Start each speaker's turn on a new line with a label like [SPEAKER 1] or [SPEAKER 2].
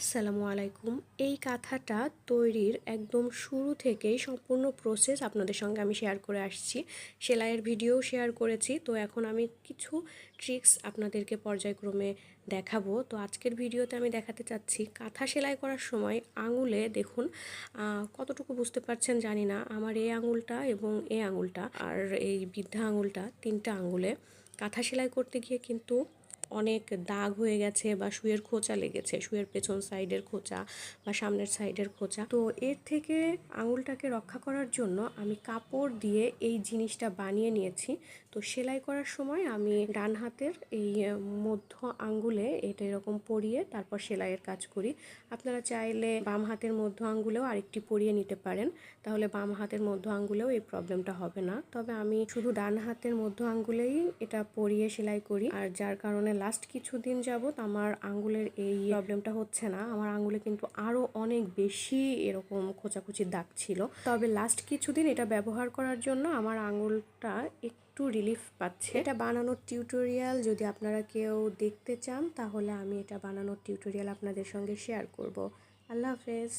[SPEAKER 1] আসসালামু আলাইকুম। এই কাঁথাটা তৈরির একদম শুরু থেকেই সম্পূর্ণ প্রসেস আপনাদের সঙ্গে আমি শেয়ার করে আসছি। সেলাইয়ের ভিডিও শেয়ার করেছি। তো এখন আমি কিছু ট্রিক্স আপনাদেরকে পর্যায়ক্রমে দেখাবো। তো আজকের ভিডিওতে আমি দেখাতে চাচ্ছি কাঁথা সেলাই করার সময় আঙুলে দেখুন কতটুকু বুঝতে পারছেন জানি না। আমার এই আঙুলটা এবং এই আঙুলটা আর এই বৃদ্ধা আঙুলটা তিনটা আঙুলে। কাঁথা সেলাই করতে গিয়ে কিন্তু অনেক দাগ হয়ে গেছে বা শুয়ের খোঁচা লেগেছে শুয়ের পেছন সাইডের খোঁচা বা সামনের সাইডের খোঁচা। তো এর থেকে আঙুলটাকে রক্ষা করার জন্য আমি কাপড় দিয়ে এই জিনিসটা বানিয়ে নিয়েছি। তো সেলাই করার সময় আমি ডান হাতের এই মধ্য আঙ্গুলে এটা এরকম পরিয়ে তারপর সেলাইয়ের কাজ করি। আপনারা চাইলে বাম হাতের মধ্য আঙ্গুলেও আরেকটি পরিয়ে নিতে পারেন। তাহলে বাম হাতের মধ্য আঙ্গুলেও এই প্রবলেমটা হবে না। তবে আমি শুধু ডান হাতের মধ্য আঙ্গুলেই এটা পরিয়ে সেলাই করি। আর যার কারণে লাস্ট কিছুদিন যাবত আমার আঙ্গুলের এই প্রবলেমটা হচ্ছে না। আমার আঙ্গুলে কিন্তু আরও অনেক বেশি এরকম খোঁচাখুচির দাগ ছিল। তবে লাস্ট কিছুদিন এটা ব্যবহার করার জন্য আমার আঙ্গুলটা একটু রিলিফ পাচ্ছে। এটা বানানোর টিউটোরিয়াল যদি আপনারা কেউ দেখতে চান, তাহলে আমি এটা বানানোর টিউটোরিয়াল আপনাদের সঙ্গে শেয়ার করব। আল্লাহ হাফেজ।